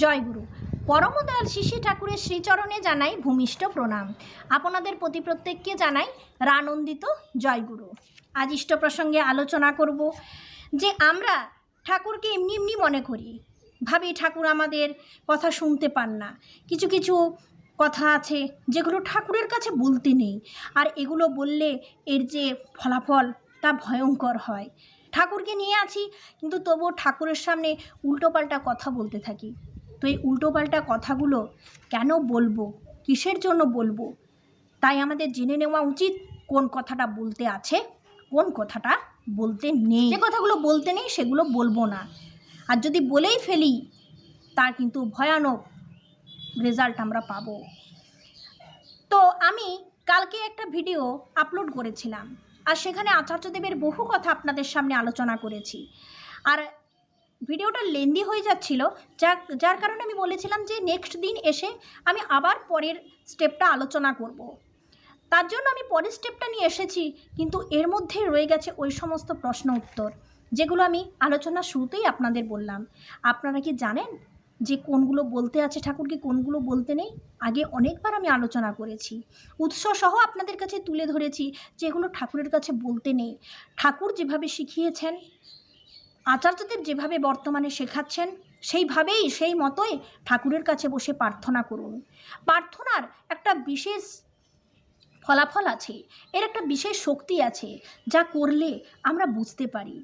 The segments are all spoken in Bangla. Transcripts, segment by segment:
জয়গুরু। পরমদয়াল শিশি ঠাকুরের শ্রীচরণে জানাই ভূমিষ্ঠ প্রণাম। আপনাদের প্রতি প্রত্যেককে জানাই রানন্দিত জয়গুরু। আজ ইষ্ট প্রসঙ্গে আলোচনা করব যে আমরা ঠাকুরকে এমনি এমনি মনে করি। ভাবি ঠাকুর আমাদের কথা শুনতে পান না। কিছু কিছু কথা আছে যেগুলো ঠাকুরের কাছে বলতে নেই। আর এগুলো বললে এর যে ফলাফল তা ভয়ঙ্কর হয়। ঠাকুরকে নিয়ে আছি, কিন্তু তবুও ঠাকুরের সামনে উল্টোপাল্টা কথা বলতে থাকি। তো এই উল্টোপাল্টা কথাগুলো কেন বলব? কিসের জন্য বলব? তাই আমাদের জেনে নেওয়া উচিত কোন কথাটা বলতে আছে, কোন কথাটা বলতে নেই। যে কথাগুলো বলতে নেই, সেগুলো বলব না। আর যদি বলেই ফেলি, তার কিন্তু ভয়ানক রেজাল্ট আমরা পাবো। তো আমি কালকে একটা ভিডিও আপলোড করেছিলাম, আর সেখানে আচার্যদেবের বহু কথা আপনাদের সামনে আলোচনা করেছি। আর ভিডিওটা লেন্দি হয়ে যাচ্ছিল যা যার কারণে আমি বলেছিলাম যে নেক্সট দিন এসে আমি আবার পরের স্টেপটা আলোচনা করব। তার জন্য আমি পরের স্টেপটা নিয়ে এসেছি, কিন্তু এর মধ্যে রয়ে গেছে ওই সমস্ত প্রশ্ন উত্তর, যেগুলো আমি আলোচনা শুরুতেই আপনাদের বললাম। আপনারা কি জানেন যে কোনগুলো বলতে আছে ঠাকুরকে, কোনগুলো বলতে নেই? আগে অনেকবার আমি আলোচনা করেছি। উৎস সহ আপনাদের কাছে তুলে ধরেছি যেগুলো ঠাকুরের কাছে বলতে নেই। ঠাকুর যেভাবে শিখিয়েছেন আচার্যদেব যেভাবে বর্তমানে শেখাচ্ছেন, সেইভাবেই সেই মতোই ঠাকুরের কাছে বসে প্রার্থনা করুন। প্রার্থনার একটা বিশেষ ফলাফল আছে, এর একটা বিশেষ শক্তি আছে, যা করলে আমরা বুঝতে পারি।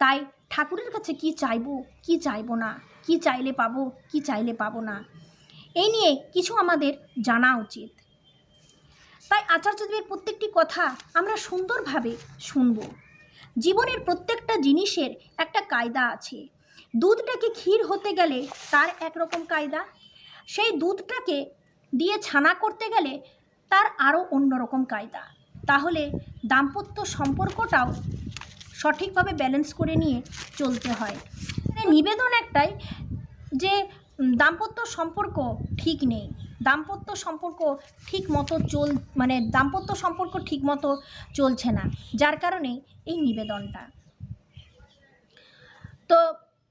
তাই ঠাকুরের কাছে কি চাইব কি চাইব না, কি চাইলে পাবো, কি চাইলে পাবো না, এই নিয়ে কিছু আমাদের জানা উচিত। তাই আচার্যদেবের প্রত্যেকটি কথা আমরা সুন্দরভাবে শুনব। জীবনের প্রত্যেকটা জিনিসের একটা কায়দা আছে। দুধটাকে ক্ষীর হতে গেলে তার একরকম কায়দা। সেই দুধটাকে দিয়ে ছানা করতে গেলে তার আরও অন্যরকম কায়দা। তাহলে দাম্পত্য সম্পর্কটাও সঠিকভাবে ব্যালেন্স করে নিয়ে চলতে হয়। নিবেদন একটাই যে দাম্পত্য সম্পর্ক ঠিক নেই। দাম্পত্য সম্পর্ক ঠিক মতো চল মানে দাম্পত্য সম্পর্ক ঠিক মতো চলছে না, যার কারণে এই নিবেদনটা। তো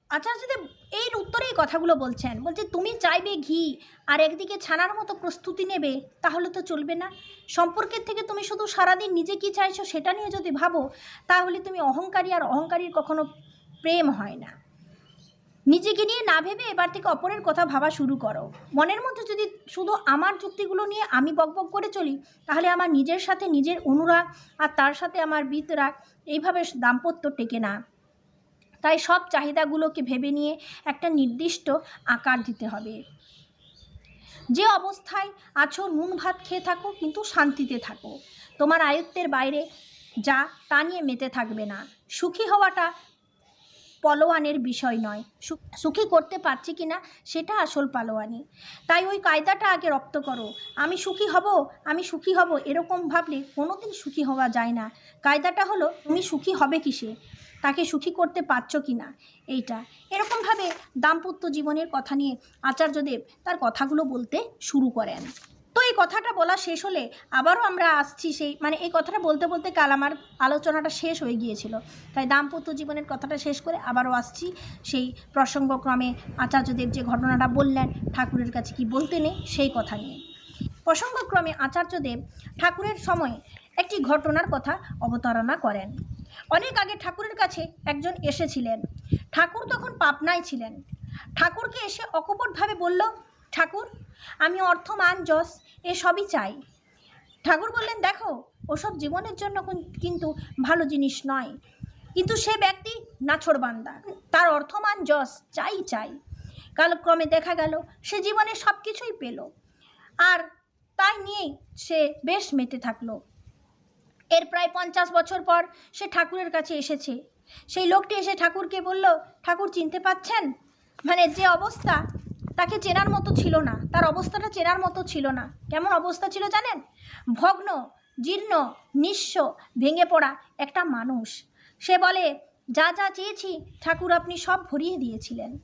আচার্যদেব এর উত্তরে এই কথাগুলো বলছেন, বলছে, তুমি চাইবে ঘি আর একদিকে ছানার মতো প্রস্তুতি নেবে, তাহলে তো চলবে না। সম্পর্কের থেকে তুমি শুধু সারাদিন নিজে কি চাইছো সেটা নিয়ে যদি ভাবো, তাহলে তুমি অহংকারী আর অহংকারীর কখনো প্রেম হয় না। নিজেকে নিয়ে না ভেবে এবার থেকে অপরের কথা ভাবা শুরু করো। মনের মধ্যে যদি শুধু আমার যুক্তিগুলো নিয়ে আমি বকবক করে চলি, তাহলে আমার নিজের সাথে নিজের অনুরাগ আর তার সাথে আমার বিতরাগ এইভাবে দাম্পত্য টেকে না। তাই সব চাহিদাগুলোকে ভেবে নিয়ে একটা নির্দিষ্ট আকার দিতে হবে। যে অবস্থায় আছো, নুন ভাত খেয়ে থাকো, কিন্তু শান্তিতে থাকো। তোমার আয়ত্তের বাইরে যা তা নিয়ে মেতে থাকবে না। সুখী হওয়াটা পলোয়ানের বিষয় নয়। সুখী করতে পারছি কি না, সেটা আসল পালোয়ানি। তাই ওই কায়দাটা আগে রপ্ত করো। আমি সুখী হব, আমি সুখী হব এরকম ভাবলে কোনোদিন সুখী হওয়া যায় না। কায়দাটা হলো, তুমি সুখী হবে কিসে? তাকে সুখী করতে পারছ কি না? এইটা। এরকমভাবে দাম্পত্য জীবনের কথা নিয়ে আচার্যদেব তার কথাগুলো বলতে শুরু করেন। কথাটা বলা শেষ হলে আবারও আমরা আসছি সেই মানে এই কথাটা বলতে বলতে কাল আমার আলোচনাটা শেষ হয়ে গিয়েছিল। তাই দাম্পত্য জীবনের কথাটা শেষ করে আবারও আসছি সেই প্রসঙ্গক্রমে আচার্যদেব যে ঘটনাটা বললেন, ঠাকুরের কাছে কি বলতে নেই সেই কথা নিয়ে। প্রসঙ্গক্রমে আচার্যদেব ঠাকুরের সময় একটি ঘটনার কথা অবতারণা করেন। অনেক আগে ঠাকুরের কাছে একজন এসেছিলেন। ঠাকুর তখন পাবনায় ছিলেন। ঠাকুরকে এসে অকপটভাবে বলল, ঠাকুর আমি অর্থ, মান, যশ এসবই চাই। ঠাকুর বললেন, দেখো, ওসব জীবনের জন্য কোন- কিন্তু ভালো জিনিস নয়। কিন্তু সে ব্যক্তি নাছোড়বান্দা তার অর্থমান যশ চাই চাই। কালক্রমে দেখা গেল, সে জীবনে সব কিছুই পেল। আর তাই নিয়েই সে বেশ মেতে থাকল। এর প্রায় পঞ্চাশ বছর পর সে ঠাকুরের কাছে এসেছে। সেই লোকটি এসে ঠাকুরকে বলল, ঠাকুর, চিনতে পাচ্ছেন? মানে যে অবস্থা তাকে চেনার মতো ছিল না। তার অবস্থাটা চেনার মতো ছিল না। কেমন অবস্থা ছিল জানেন? ভগ্ন, জীর্ণ, নিঃস্ব, ভেঙে পড়া একটা মানুষ। সে বলে, যা যা চেয়েছি, ঠাকুর আপনি সব ভরিয়ে দিয়েছিলেন।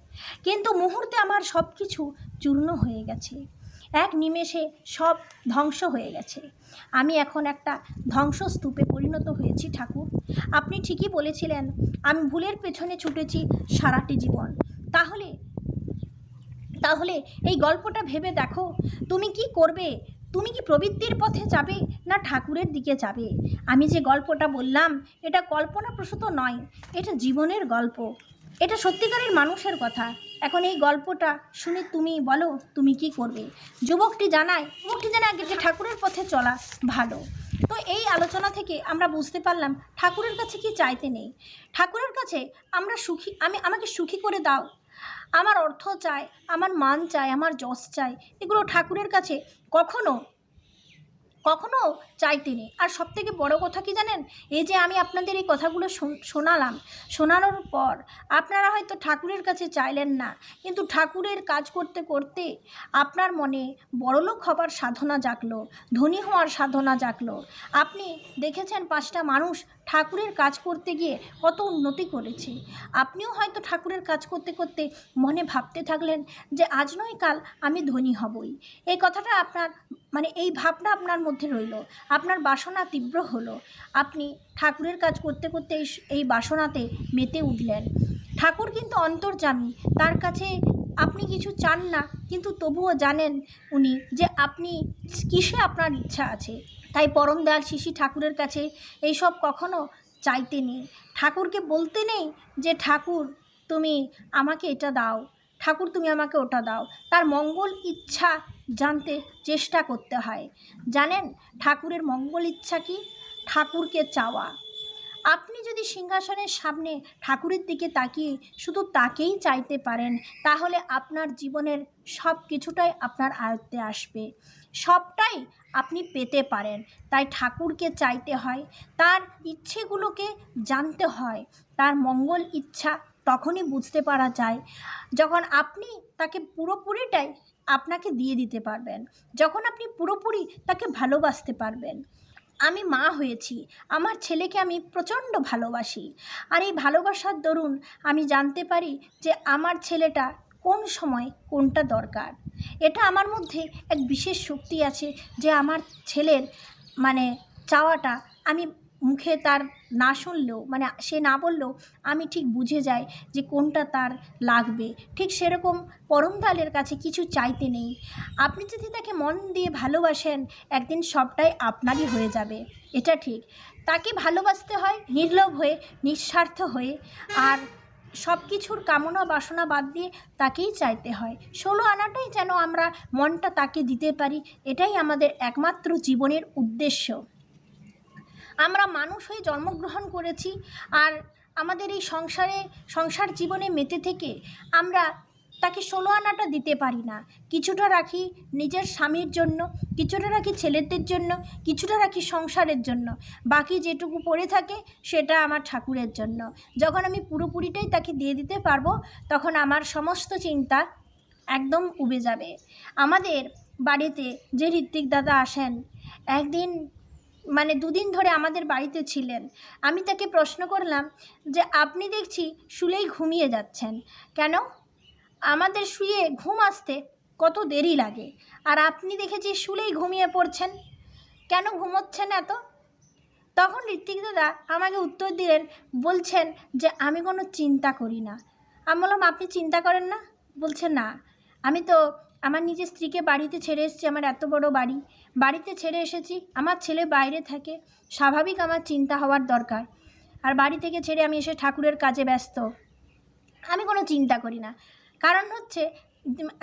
কিন্তু মুহূর্তে আমার সব কিছু চূর্ণ হয়ে গেছে। এক নিমেষে সব ধ্বংস হয়ে গেছে। আমি এখন একটা ধ্বংসস্তূপে পরিণত হয়েছি, ঠাকুর। আপনি ঠিকই বলেছিলেন, আমি ভুলের পেছনে ছুটেছি সারাটি জীবন। তাহলে তাহলে এই গল্পটা ভেবে দেখো। তুমি কি করবে? তুমি কি প্রবৃত্তির পথে যাবে না ঠাকুরের দিকে যাবে? আমি যে গল্পটা বললাম, এটা কল্পনাপ্রসূত নয়, এটা জীবনের গল্প। এটা সত্যিকারের মানুষের কথা। এখন এই গল্পটা শুনে তুমি বলো, তুমি কি করবে? যুবকটি জানায় যুবকটি জানায় আগে যে ঠাকুরের পথে চলা ভালো। তো এই আলোচনা থেকে আমরা বুঝতে পারলাম ঠাকুরের কাছে কি চাইতে নেই। ঠাকুরের কাছে আমরা সুখী, আমি, আমাকে সুখী করে দাও। আমার অর্থ চাই, আমার মান চাই, আমার যশ চাই, এগুলো ঠাকুরের কাছে কখনো কখনো চাইতে নেই আর সবথেকে বড় কথা কি জানেন? এই যে আমি আপনাদের এই কথাগুলো শোনালাম, শোনানোর পর আপনারা হয়তো ঠাকুরের কাছে চাইলেন না, কিন্তু ঠাকুরের কাজ করতে করতে আপনার মনে বড়লোক হবার সাধনা জাগলো, ধনী হওয়ার সাধনা জাগলো। আপনি দেখেছেন পাঁচটা মানুষ ঠাকুরের কাজ করতে গিয়ে কত উন্নতি করেছে। আপনিও হয়তো ঠাকুরের কাজ করতে করতে মনে ভাবতে থাকলেন যে, আজ নয়, কাল আমি ধনী হবই। এই কথাটা আপনার মানে এই ভাবনা আপনার মধ্যে রইল। আপনার বাসনা তীব্র হলো। আপনি ঠাকুরের কাজ করতে করতে এই বাসনাতে মেতে উঠলেন। ঠাকুর কিন্তু অন্তর্যামী। তার কাছে আপনি কিছু চান না, কিন্তু তবুও জানেন উনি যে, আপনি, কিসে আপনার ইচ্ছা আছে? তাই পরম দয়াল শিশি ঠাকুরের কাছে এইসব কখনো চাইতে নেই। ঠাকুরকে বলতে নেই যে, ঠাকুর, তুমি আমাকে এটা দাও। ঠাকুর, তুমি আমাকে ওটা দাও। তার মঙ্গল ইচ্ছা জানতে চেষ্টা করতে হয়। জানেন, ঠাকুরের মঙ্গল ইচ্ছা কি? ঠাকুরকে চাওয়া। আপনি যদি সিংহাসনের সামনে ঠাকুরের দিকে তাকিয়ে শুধু তাকেই চাইতে পারেন, তাহলে আপনার জীবনের সব কিছুটাই আপনার আয়ত্তে আসবে। সবটাই আপনি পেতে পারেন। তাই ঠাকুরকে চাইতে হয়, তার ইচ্ছেগুলোকে জানতে হয়, তার মঙ্গল ইচ্ছা তখনই বুঝতে পারা যায়, যখন আপনি তাকে পুরোপুরিটাই আপনাকে দিয়ে দিতে পারবেন, যখন আপনি পুরোপুরি তাকে ভালোবাসতে পারবেন। আমি মা হয়েছি। আমার ছেলেকে আমি প্রচণ্ড ভালোবাসি। আর এই ভালোবাসার দরুন আমি জানতে পারি যে আমার ছেলেটা কোন সময় কোনটা দরকার। এটা আমার মধ্যে এক বিশেষ শক্তি আছে যে আমার ছেলের মানে চাওয়াটা আমি মুখে তার না শুনলেও মানে সে না বললেও আমি ঠিক বুঝে যাই যে কোনটা তার লাগবে। ঠিক সেরকম পরমদালের কাছে কিছু চাইতে নেই। আপনি যদি তাকে মন দিয়ে ভালোবাসেন, একদিন সবটাই আপনারই হয়ে যাবে। এটা ঠিক। তাকে ভালোবাসতে হয় নির্লোভ হয়ে, নিঃস্বার্থ হয়ে। আর সব কিছুর কামনা বাসনা বাদ দিয়ে তাকেই চাইতে হয়। ষোলো আনাটাই যেন আমরা মনটা তাকে দিতে পারি, এটাই আমাদের একমাত্র জীবনের উদ্দেশ্য। আমরা মানুষ হয়ে জন্মগ্রহণ করেছি আর আমাদের এই সংসারে, সংসার জীবনে মেতে থেকে আমরা তাকে ষোলো আনাটা দিতে পারি না। কিছুটা রাখি নিজের স্বামীর জন্য, কিছুটা রাখি ছেলেদের জন্য, কিছুটা রাখি সংসারের জন্য। বাকি যেটুকু পড়ে থাকে সেটা আমার ঠাকুরের জন্য। যখন আমি পুরোপুরিটাই তাকে দিয়ে দিতে পারব, তখন আমার সমস্ত চিন্তা একদম উবে যাবে। আমাদের বাড়িতে যে ঋত্বিক দাদা আসেন, একদিন মানে দুদিন ধরে আমাদের বাড়িতে ছিলেন। আমি তাকে প্রশ্ন করলাম যে, আপনি দেখছি শুলেই ঘুমিয়ে যাচ্ছেন। কেন? আমাদের শুয়ে ঘুম আসতে কত দেরি লাগে। আর আপনি দেখেছি শুলেই ঘুমিয়ে পড়ছেন। কেন ঘুমোচ্ছেন এত? তখন ঋত্বিক দাদা আমাকে উত্তর দিলেন, বলছেন যে, আমি কোনো চিন্তা করি না। আমি বললাম, আপনি চিন্তা করেন না? বলছে, না। আমি তো আমার নিজের স্ত্রীকে বাড়িতে ছেড়ে এসেছি, আমার এত বড় বাড়ি। বাড়িতে ছেড়ে এসেছি, আমার ছেলে বাইরে থাকে, স্বাভাবিক আমার চিন্তা হওয়ার দরকার। আর বাড়ি থেকে ছেড়ে আমি এসে ঠাকুরের কাজে ব্যস্ত। আমি কোনো চিন্তা করি না। কারণ হচ্ছে,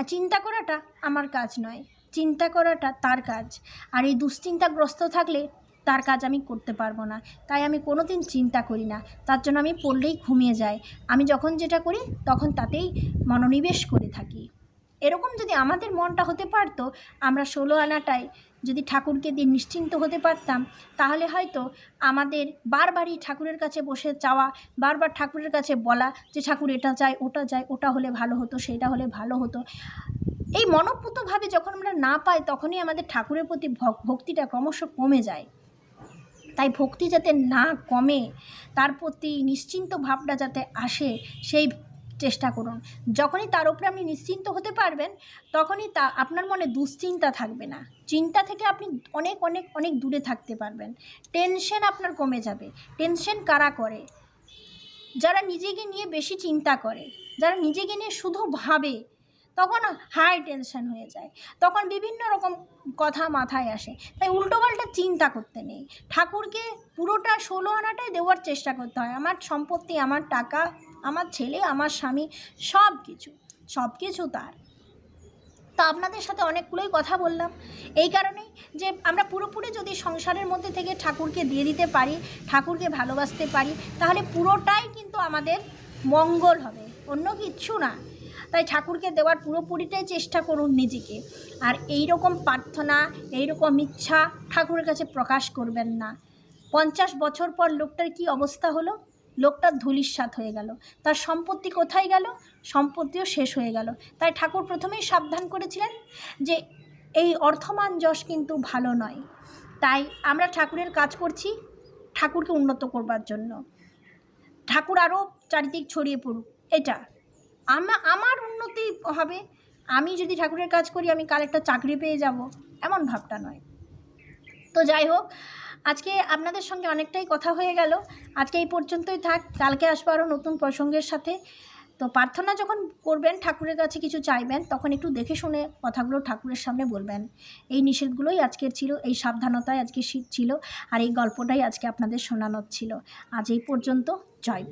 চিন্তা করাটা আমার কাজ নয়, চিন্তা করাটা তার কাজ। আর এই দুশ্চিন্তাগ্রস্ত থাকলে তার কাজ আমি করতে পারব না। তাই আমি কোনো দিন চিন্তা করি না। তার জন্য আমি পড়লেই ঘুমিয়ে যাই। আমি যখন যেটা করি, তখন তাতেই মনোনিবেশ করে থাকি। এরকম যদি আমাদের মনটা হতে পারতো, আমরা ষোলো আনাটায় যদি ঠাকুরকে দিয়ে নিশ্চিন্ত হতে পারতাম, তাহলে হয়তো আমাদের বারবারই ঠাকুরের কাছে বসে চাওয়া, বারবার ঠাকুরের কাছে বলা যে ঠাকুর এটা চাই, ওটা চাই, ওটা হলে ভালো হতো, সেটা হলে ভালো হতো। এই মনোপুতভাবে যখন আমরা না পাই, তখনই আমাদের ঠাকুরের প্রতি ভক্তিটা ক্রমশ কমে যায়। তাই ভক্তি যাতে না কমে, তার প্রতি নিশ্চিন্ত ভাবটা যাতে আসে, সেই চেষ্টা করুন। যখনই তার উপরে আপনি নিশ্চিন্ত হতে পারবেন, তখনই তা, আপনার মনে দুশ্চিন্তা থাকবে না। চিন্তা থেকে আপনি অনেক অনেক অনেক দূরে থাকতে পারবেন। টেনশন আপনার কমে যাবে। টেনশন কারা করে? যারা নিজেকে নিয়ে বেশি চিন্তা করে, যারা নিজেকে নিয়ে শুধু ভাবে, তখন হাই টেনশন হয়ে যায়। তখন বিভিন্ন রকম কথা মাথায় আসে। তাই উল্টোপাল্টা চিন্তা করতে নেই। ঠাকুরকে পুরোটা ষোলো আনাটাই দেওয়ার চেষ্টা করতে হয়। আমার সম্পত্তি, আমার টাকা আমার ছেলে, আমার স্বামী সব কিছু সব কিছু তার। তো আপনাদের সাথে অনেকগুলোই কথা বললাম। এই কারণেই যে আমরা পুরোপুরি যদি সংসারের মধ্যে থেকে ঠাকুরকে দিয়ে দিতে পারি, ঠাকুরকে ভালোবাসতে পারি, তাহলে পুরোটাই কিন্তু আমাদের মঙ্গল হবে, অন্য কিচ্ছু না। তাই ঠাকুরকে দেওয়ার পুরোপুরিটাই চেষ্টা করুন নিজেকে। আর এই রকম প্রার্থনা এই রকম ইচ্ছা ঠাকুরের কাছে প্রকাশ করবেন না। পঞ্চাশ বছর পর লোকটার কি অবস্থা হলো? লোকটার ধুলিস্বাদ হয়ে গেল। তার সম্পত্তি কোথায় গেল? সম্পত্তিও শেষ হয়ে গেল। তাই ঠাকুর প্রথমেই সাবধান করেছিলেন যে এই অর্থমান যশ কিন্তু ভালো নয়। তাই আমরা ঠাকুরের কাজ করছি, ঠাকুরকে উন্নত করবার জন্য। ঠাকুর আরও চারিদিক ছড়িয়ে পড়ুক, এটা। আমা, আমার উন্নতি হবে। আমি যদি ঠাকুরের কাজ করি, আমি কাল একটা চাকরি পেয়ে যাব, এমন ভাবটা নয়। তো যাই হোক আজকে আপনাদের সঙ্গে অনেকটাই কথা হয়ে গেল। আজকে এই পর্যন্তই থাক। কালকে আসব আরও নতুন প্রসঙ্গের সাথে। তো প্রার্থনা যখন করবেন, ঠাকুরের কাছে কিছু চাইবেন, তখন একটু দেখে শুনে কথাগুলো ঠাকুরের সামনে বলবেন। এই নিষেধগুলোই আজকের ছিল, এই সাবধানতায় আজকে শীত ছিল, আর এই গল্পটাই আজকে আপনাদের শোনানোর ছিল। আজ এই পর্যন্ত, জয়।